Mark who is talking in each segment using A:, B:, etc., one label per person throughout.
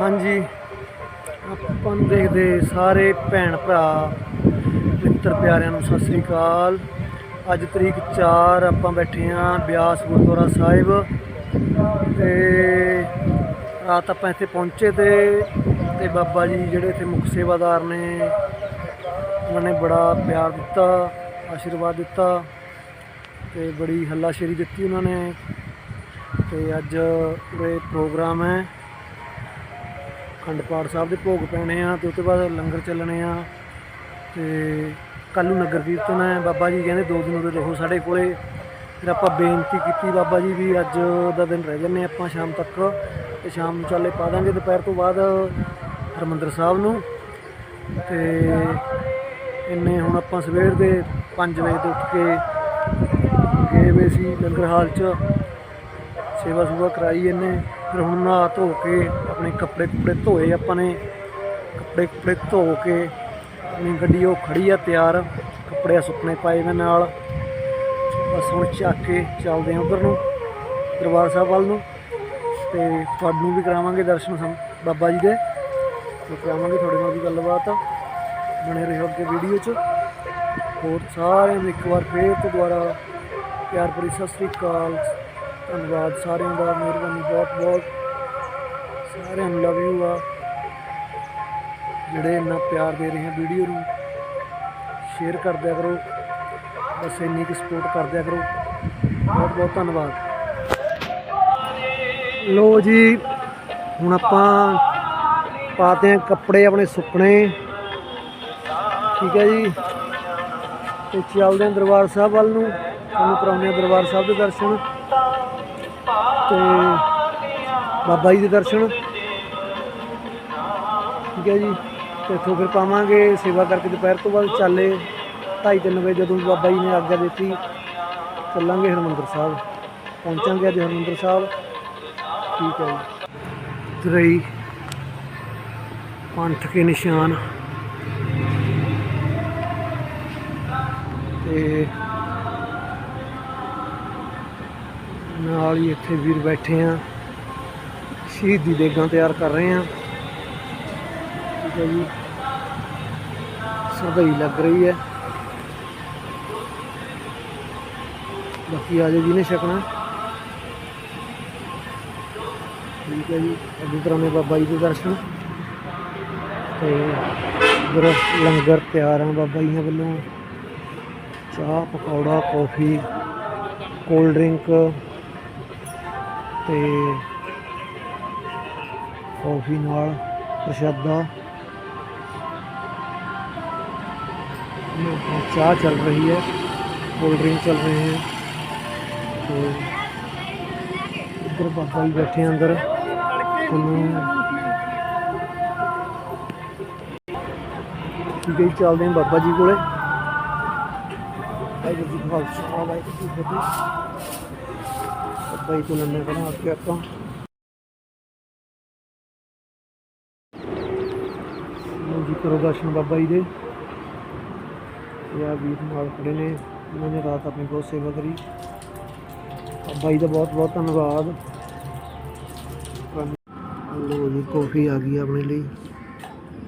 A: ਹਾਂਜੀ। ਆਪਾਂ ਨੂੰ ਦੇਖਦੇ ਸਾਰੇ ਭੈਣ ਭਰਾ, ਮਿੱਤਰ ਪਿਆਰਿਆਂ ਨੂੰ ਸਤਿ ਸ੍ਰੀ ਅਕਾਲ। ਅੱਜ ਤਰੀਕ 4 ਆਪਾਂ ਬੈਠੇ ਆਂ ਬਿਆਸ ਗੁਰਦੁਆਰਾ ਸਾਹਿਬ ਤੇ ਰਾਤ ਆਪਾਂ ਇੱਥੇ ਪਹੁੰਚੇ ਤੇ ਤੇ ਬਾਬਾ ਜੀ ਜਿਹੜੇ ਇੱਥੇ ਮੁੱਖ ਸੇਵਾਦਾਰ ਨੇ, ਉਹਨਾਂ ਨੇ ਬੜਾ ਪਿਆਰ ਦਿੱਤਾ, ਆਸ਼ੀਰਵਾਦ ਦਿੱਤਾ ਤੇ ਬੜੀ ਹੱਲਾਸ਼ੇਰੀ ਦਿੱਤੀ ਉਹਨਾਂ ਨੇ ਤੇ ਅੱਜ ਉਰੇ ਪ੍ਰੋਗਰਾਮ ਹੈ। ਅਖੰਡ ਪਾਠ ਸਾਹਿਬ ਦੇ ਭੋਗ ਪਾਉਣੇ ਆ ਤੇ ਉਸ ਤੋਂ ਬਾਅਦ ਲੰਗਰ ਚੱਲਣੇ ਆ ਤੇ ਕੱਲ੍ਹ ਨੂੰ ਨਗਰ ਕੀਰਤਨ ਹੈ। ਬਾਬਾ ਜੀ ਕਹਿੰਦੇ ਦੋ ਦਿਨ ਉਰੇ ਰਹੋ ਸਾਡੇ ਕੋਲੇ। ਫਿਰ ਆਪਾਂ ਬੇਨਤੀ ਕੀਤੀ ਬਾਬਾ ਜੀ ਵੀ ਅੱਜ ਦਾ ਦਿਨ ਰਹਿ ਜੰਨੇ ਆਪਾਂ ਸ਼ਾਮ ਤੱਕ। ਤੇ ਸ਼ਾਮ ਨੂੰ ਚਾਲੇ ਪਾ ਦਾਂਗੇ ਦੁਪਹਿਰ ਤੋਂ ਬਾਅਦ ਹਰਮੰਦਰ ਸਾਹਿਬ ਨੂੰ। ਤੇ ਇੰਨੇ ਹੁਣ ਆਪਾਂ ਸਵੇਰ ਦੇ 5 ਵਜੇ ਤੋਂ ਉੱਠ ਕੇ ਗਏ ਵੇ ਸੀ ਲੰਗਰ ਹਾਲ 'ਚ। ਸੇਵਾ ਸੁਵਾ ਕਰਾਈ ਇਹਨੇ। ਫਿਰ ਹੁਣ ਨਾ ਧੋ ਕੇ ਆਪਣੇ ਕੱਪੜੇ ਕੁਪੜੇ ਧੋਏ ਆਪਾਂ ਨੇ। ਕੱਪੜੇ ਕੁਪੜੇ ਧੋ ਕੇ ਆਪਣੀ ਗੱਡੀ ਉਹ ਖੜੀ ਆ ਤਿਆਰ ਕੱਪੜੇ ਸੁੱਕਣੇ ਪਾਏ ਵੇ ਨਾਲ। ਬਸ ਹੁਣ ਚੱਕ ਕੇ ਚੱਲਦੇ ਆ ਉਧਰ ਨੂੰ, ਦਰਬਾਰ ਸਾਹਿਬ ਵੱਲ ਨੂੰ। ਤੇ ਤੁਹਾਨੂੰ ਵੀ ਕਰਾਵਾਂਗੇ ਦਰਸ਼ਨ ਸੰ- ਬਾਬਾ ਜੀ ਦੇ। ਤੇ ਕਰਾਵਾਂਗੇ ਤੁਹਾਡੇ ਨਾਲ ਵੀ ਗੱਲਬਾਤ। ਬਣੇ ਰਹੋ ਅੱਗੇ ਵੀਡੀਓ 'ਚ। ਹੋਰ ਸਾਰਿਆਂ ਨੂੰ ਇੱਕ ਵਾਰ ਫੇਰ ਤੋਂ ਦੁਬਾਰਾ ਪਿਆਰ ਭਰੀ ਸਤਿ ਸ੍ਰੀ ਅਕਾਲ। ਧੰਨਵਾਦ ਸਾਰਿਆਂ ਦਾ, ਮਿਹਰਬਾਨੀ ਬਹੁਤ ਬਹੁਤ। ਸਾਰਿਆਂ ਨੂੰ ਲਵ ਯੂ ਆ। ਜਿਹੜੇ ਇੰਨਾ ਪਿਆਰ ਦੇ ਰਹੇ ਆ ਵੀਡੀਓ ਨੂੰ ਸ਼ੇਅਰ ਕਰਦਿਆ ਕਰੋ। ਬਸ ਇੰਨੀ ਕੁ ਸਪੋਰਟ ਕਰਦਿਆ ਕਰੋ। ਬਹੁਤ ਬਹੁਤ ਧੰਨਵਾਦ। ਲੋ ਜੀ, ਹੁਣ ਆਪਾਂ ਪਾਤੇ ਆ ਕੱਪੜੇ ਆਪਣੇ ਸੁੱਕਣੇ। ਠੀਕ ਹੈ ਜੀ। ਤੇ ਚੱਲਦੇ ਹਾਂ ਦਰਬਾਰ ਸਾਹਿਬ ਵੱਲ ਨੂੰ। ਤੁਹਾਨੂੰ ਕਰਾਉਂਦੇ ਹਾਂ ਦਰਬਾਰ ਸਾਹਿਬ ਦੇ ਦਰਸ਼ਨ। ਤੇ ਬਾਬਾ ਜੀ ਦੇ ਦਰਸ਼ਨ। ਠੀਕ ਹੈ ਜੀ। ਤੇ ਇੱਥੋਂ ਫਿਰ ਪਾਵਾਂਗੇ, ਸੇਵਾ ਕਰਕੇ ਦੁਪਹਿਰ ਤੋਂ ਬਾਅਦ ਚਾਲੇ। 2:30 ਵਜੇ ਜਦੋਂ ਬਾਬਾ ਜੀ ਨੇ ਆਗਿਆ ਦਿੱਤੀ, ਚੱਲਾਂਗੇ ਹਰਮੰਦਰ ਸਾਹਿਬ। ਪਹੁੰਚਾਂਗੇ ਅੱਜ ਹਰਮੰਦਰ ਸਾਹਿਬ। ਠੀਕ ਹੈ ਜੀ। ਤਰਈ ਪੰਥ ਕੇ ਨਿਸ਼ਾਨ। ਤੇ ਨਾਲ ਹੀ ਇੱਥੇ ਵੀਰ ਬੈਠੇ ਆ। ਸ਼ਹੀਦੀ ਦੇਗਾਂ ਤਿਆਰ ਕਰ ਰਹੇ ਆ। ਠੀਕ ਹੈ ਜੀ। ਸਭਈ ਲੱਗ ਰਹੀ ਹੈ। ਬਾਕੀ ਆ ਜਾਓ ਜਿਹਨੇ ਛਕਣਾ। ਠੀਕ ਹੈ ਜੀ। ਅੱਗੇ ਕਰਾਉਣੇ ਬਾਬਾ ਜੀ ਦੇ ਦਰਸ਼ਨ। ਤੇ ਉਧਰ ਲੰਗਰ ਤਿਆਰ ਆ ਬਾਬਾ ਜੀਆਂ ਵੱਲੋਂ। ਚਾਹ, ਪਕੌੜਾ, ਕੌਫੀ, ਕੋਲਡ ਡਰਿੰਕ। ਤੇ ਕੌਫੀ ਨਾਲ ਪ੍ਰਸ਼ਾਦਾ ਚਾਹ ਚੱਲ ਰਹੀ ਹੈ ਕੋਲਡ ਡਰਿੰਕ ਚੱਲ ਰਹੇ हैं तो इधर बाबा जी बैठे हैं अंदर ਤੁਹਾਨੂੰ ਠੀਕ ਹੈ ਜੀ, ਚੱਲਦੇ ਹਾਂ ਬਾਬਾ ਜੀ ਫਤਿਹ ਬਾਬਾ ਜੀ ਦੇ। ਇਹ ਆ ਵੀਰ ਨਾਲ ਖੜੇ ਨੇ ਉਹਨਾਂ ਨੇ ਰਾਤ ਆਪਣੀ ਬਹੁਤ ਸੇਵਾ ਕਰੀ। ਬਾਬਾ ਜੀ ਦਾ ਬਹੁਤ ਬਹੁਤ ਧੰਨਵਾਦ। ਲੋ ਜੀ ਕਾਫੀ ਆ ਗਈ ਆਪਣੇ ਲਈ।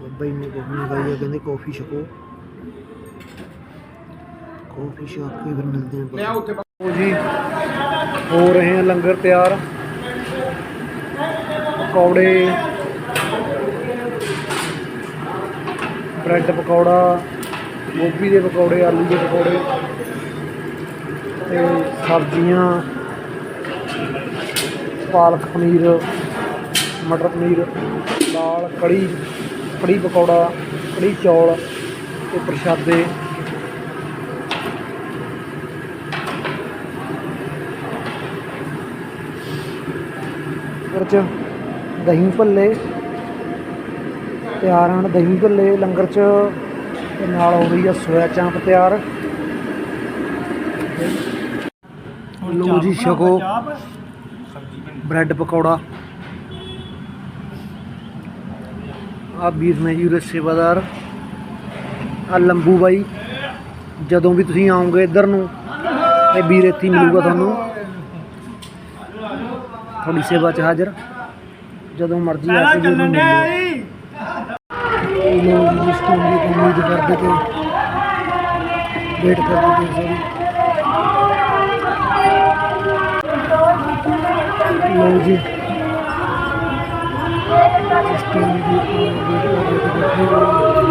A: ਬਾਬਾ ਜੀ ਨੇ ਕਾਫੀ ਮੰਗਾਈ ਆ ਕਹਿੰਦੇ ਕਾਫੀ ਛਕੋ। ਕਾਫੀ ਛਕ ਕੇ ਫਿਰ ਮਿਲਦੇ ਲਓ ਜੀ ਹੋ ਰਹੇ ਆ, ਲੰਗਰ ਤਿਆਰ। ਪਕੌੜੇ, ਬ੍ਰੈਡ ਪਕੌੜਾ, ਗੋਭੀ ਦੇ ਪਕੌੜੇ, ਆਲੂ ਦੇ ਪਕੌੜੇ ਤੇ ਸਬਜ਼ੀਆਂ, ਪਾਲਕ ਪਨੀਰ, ਮਟਰ ਪਨੀਰ, ਦਾਲ, ਕੜੀ ਕੜੀ ਪਕੌੜਾ, ਕੜੀ ਚੌਲ ਤੇ ਪ੍ਰਸ਼ਾਦੇ। ਲੰਗਰ ਚ ਦਹੀਂ ਭੱਲੇ ਤਿਆਰ ਹਨ ਦਹੀਂ ਭੱਲੇ ਲੰਗਰ ਚ ਤੇ ਨਾਲ ਹੋ ਰਹੀ ਆ ਸੋਇਆ ਚਾਂਪ ਤਿਆਰ। ਲੋ ਜੀ ਛਕੋ ਬ੍ਰੈਡ ਪਕੌੜਾ। ਆ ਵੀਰ ਨੇ ਜੀ ਉਰੇ ਸੇਵਾਦਾਰ। ਆ ਲੰਬੂ ਬਾਈ। ਜਦੋਂ ਵੀ ਤੁਸੀਂ ਆਓਗੇ ਇੱਧਰ ਨੂੰ ਇਹ ਵੀਰ ਇੱਥੇ ਮਿਲੂਗਾ ਤੁਹਾਨੂੰ। ਤੁਹਾਡੀ ਸੇਵਾ 'ਚ ਹਾਜ਼ਰ। ਜਦੋਂ ਮਰਜ਼ੀ ਆ ਕੇ ਚੱਲਣ ਦੇ ਲੋਕ ਇਸ ਟੀਮ ਦੀ ਉਮੀਦ ਕਰਦੇ ਤੇ ਵੇਟ ਕਰਦੇ ਤੇ ਸਾਰੀ। ਲੋ ਜੀ। ਇਸ ਟੀਮ ਦੀ ਵੇਟ ਕਰਦੇ ਤੇ ਬੈਠੇ ਹੋਏ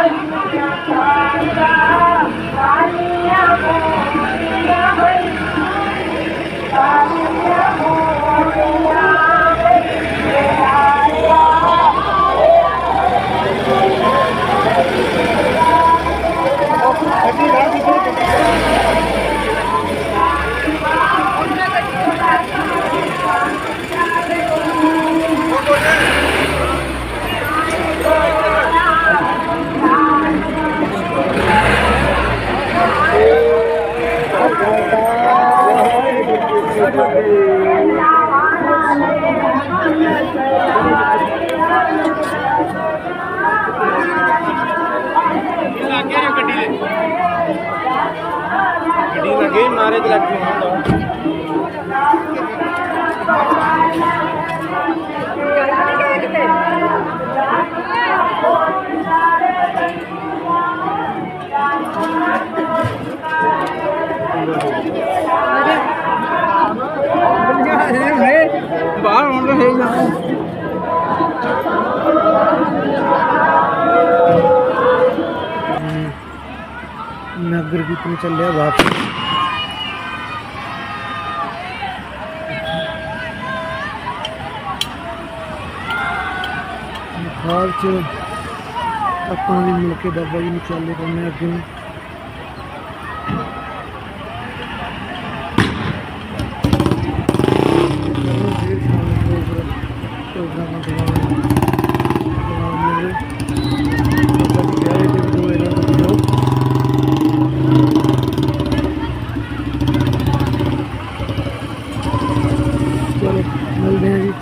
B: Ai, que ਲੱਗੇ ਨਾਰੇ ਤੇ ਲੱਗ ਹੁੰਦਾ ਬਾਹਰ ਹੁਣ ਰਹੇ ਜਾ
A: ਨਗਰ ਕੀਰਤਨ ਚੱਲਿਆ ਹਾਲ ਚ ਆਪਾਂ ਵੀ ਮਿਲ ਕੇ ਬਾਬਾ ਜੀ ਨੂੰ ਚਾਲੇ ਪਾਉਂਦੇ ਅੱਗੇ ਨੂੰ। ਪ੍ਰੋਗਰਾਮ ਪ੍ਰੋਗਰਾਮਾਂ ਦਿਵਾਵਾਂਗੇ ਦਿਵਾਵਾਂਗੇ ਬਾਬਾ ਜੀ ਪਿਆਰੇ ਤੇ ਵੀ ਦੋ ਇਹਨਾਂ ਨੂੰ ਦਿਓ ਚਲੋ ਮਿਲਦੇ ਹਾਂ ਜੀ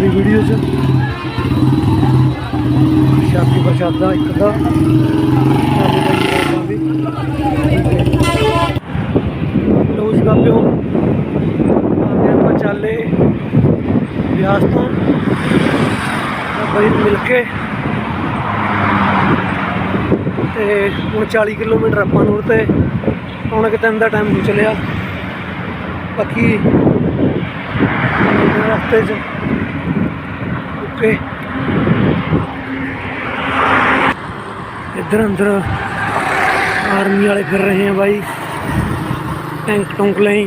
A: ਅਗਲੀ ਵੀਡੀਓ 'ਚ। ਸ਼ਾਦੀ ਪ੍ਰਸ਼ਾਦਾ ਇੱਕ ਦਾ। ਸ਼ਾਦੀ ਦਾ ਪ੍ਰੋਗਰਾਮ ਆਪਾਂ ਚੱਲੇ ਵਿਆਸ ਤੋਂ। ਬਾਬਾ ਮਿਲ ਕੇ। ਤੇ ਹੁਣ 40 ਕਿਲੋਮੀਟਰ ਆਪਾਂ ਨੂੰ ਤੇ ਹੁਣ ਕਿਤੇ ਦਿਨ ਦਾ ਟਾਈਮ ਹੋ ਚੱਲਿਆ। ਬਾਕੀ ਰਸਤੇ 'ਚ ਓਕੇ ਇੱਧਰ ਅੰਦਰ ਆਰਮੀ ਵਾਲੇ ਫਿਰ ਰਹੇ ਆ ਬਾਈ ਟੈਂਕ ਟੁੰਕ ਲਈ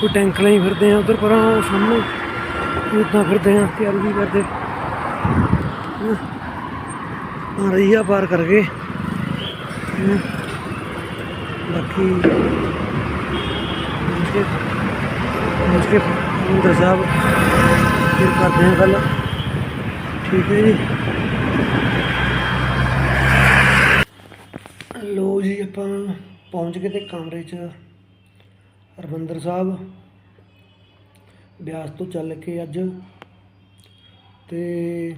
A: ਕੋਈ ਟੈਂਕ ਲਈ ਫਿਰਦੇ ਆ ਉਧਰ ਪਰਾਂ ਉਹ ਸਾਹਮਣੇ ਇਦਾਂ ਫਿਰਦੇ ਆ ਤਿਆਰੀ ਵੀ ਕਰਦੇ ਹਾਂ। ਆ ਰਹੀ ਆ ਪਾਰ ਕਰ ਗਏ ਹਾਂ। ਬਾਕੀ ਮੁਝੇ ਮੁਝੇ ਮੁੰਡਾ ਸਾਹਿਬ ਫਿਰ ਕਰਦੇ ਆ ਗੱਲ ਠੀਕ ਹੈ ਜੀ। ਲੋ ਜੀ, ਆਪਾਂ ਪਹੁੰਚ ਗਏ ਤੇ ਕਮਰੇ 'ਚ ਹਰਮੰਦਰ ਸਾਹਿਬ। ਬਿਆਸ ਤੋਂ ਚੱਲ ਕੇ ਅੱਜ। ਤੇ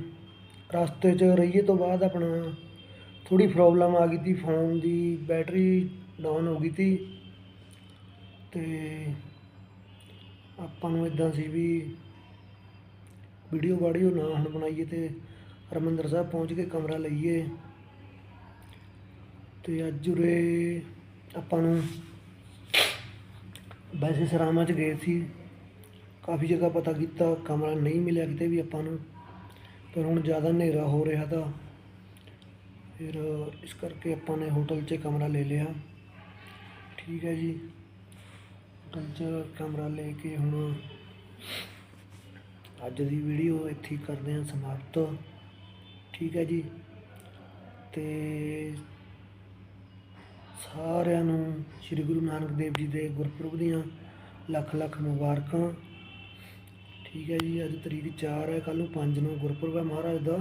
A: ਰਸਤੇ 'ਚ ਰਹੀਏ ਤੋਂ ਬਾਅਦ ਆਪਣਾ ਥੋੜੀ ਪ੍ਰੋਬਲਮ ਆ ਗਈ ਤੀ ਫੋਨ ਦੀ ਬੈਟਰੀ ਡਾਊਨ ਹੋ ਗਈ ਤੀ। ਤੇ ਆਪਾਂ ਨੂੰ ਇਦਾਂ ਸੀ ਵੀ ਵੀਡੀਓ ਵਾਡੀਓ ਨਾ ਹੁਣ ਬਣਾਈਏ ਤੇ ਹਰਮੰਦਰ ਸਾਹਿਬ ਪਹੁੰਚ ਕੇ ਕਮਰਾ ਲਈਏ। ਤੇ ਅੱਜ ਉਰੇ ਆਪਾਂ ਨੂੰ ਵੈਸੇ ਸਰਾਵਾਂ 'ਚ ਗਏ ਸੀ। ਕਾਫੀ ਜਗ੍ਹਾ ਪਤਾ ਕੀਤਾ, ਕਮਰਾ ਨਹੀਂ ਮਿਲਿਆ ਕਿਤੇ ਵੀ ਆਪਾਂ ਨੂੰ। ਪਰ ਹੁਣ ਜ਼ਿਆਦਾ ਹਨੇਰਾ ਹੋ ਰਿਹਾ ਤਾਂ ਫਿਰ ਇਸ ਕਰਕੇ ਆਪਾਂ ਨੇ ਹੋਟਲ 'ਚ ਕਮਰਾ ਲੈ ਲਿਆ। ਠੀਕ ਹੈ ਜੀ। ਹੋਟਲ 'ਚ ਕਮਰਾ ਲੈ ਕੇ ਹੁਣ ਅੱਜ ਦੀ ਵੀਡੀਓ ਇੱਥੇ ਕਰਦੇ ਹਾਂ ਸਮਾਪਤ। ਠੀਕ ਹੈ ਜੀ। ਤੇ ਸਾਰਿਆਂ ਨੂੰ ਸ੍ਰੀ ਗੁਰੂ ਨਾਨਕ ਦੇਵ ਜੀ ਦੇ ਗੁਰਪੁਰਬ ਦੀਆਂ ਲੱਖ ਲੱਖ ਮੁਬਾਰਕਾਂ। ਠੀਕ ਹੈ ਜੀ, ਅੱਜ ਤਰੀਕ 4 ਹੈ ਕੱਲ ਨੂੰ 5 ਨੂੰ ਗੁਰਪੁਰਬ ਹੈ ਮਹਾਰਾਜ ਦਾ।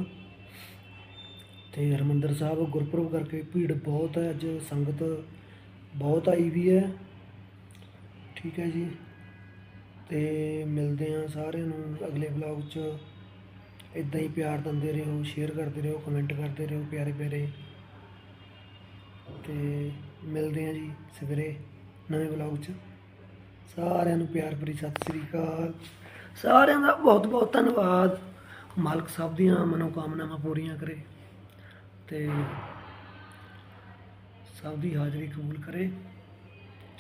A: ਤੇ ਹਰਮੰਦਰ ਸਾਹਿਬ ਗੁਰਪੁਰਬ ਕਰਕੇ ਭੀੜ ਬਹੁਤ ਹੈ, ਅੱਜ ਸੰਗਤ ਬਹੁਤ ਆਈ ਵੀ ਹੈ। ਠੀਕ ਹੈ ਜੀ। ਤੇ ਮਿਲਦੇ ਹਾਂ ਸਾਰਿਆਂ ਨੂੰ ਅਗਲੇ ਵਲੌਗ 'ਚ। ਇੱਦਾਂ ਹੀ ਪਿਆਰ ਦਿੰਦੇ ਰਹੋ ਸ਼ੇਅਰ ਕਰਦੇ ਰਹੋ ਕਮੈਂਟ ਕਰਦੇ ਰਹੋ ਪਿਆਰੇ ਪਿਆਰੇ। ਤੇ ਮਿਲਦੇ ਹਾਂ ਜੀ ਸਵੇਰੇ ਨਵੇਂ ਵਲੌਗ 'ਚ। ਸਾਰਿਆਂ ਨੂੰ ਪਿਆਰ ਭਰੀ ਸਤਿ ਸ੍ਰੀ ਅਕਾਲ। ਸਾਰਿਆਂ ਦਾ ਬਹੁਤ ਬਹੁਤ ਧੰਨਵਾਦ। ਮਾਲਕ ਸਾਹਿਬ ਦੀਆਂ ਮਨੋਕਾਮਨਾਵਾਂ ਪੂਰੀਆਂ ਕਰੇ ਤੇ ਸਭ ਦੀ ਹਾਜ਼ਰੀ ਕਬੂਲ ਕਰੇ।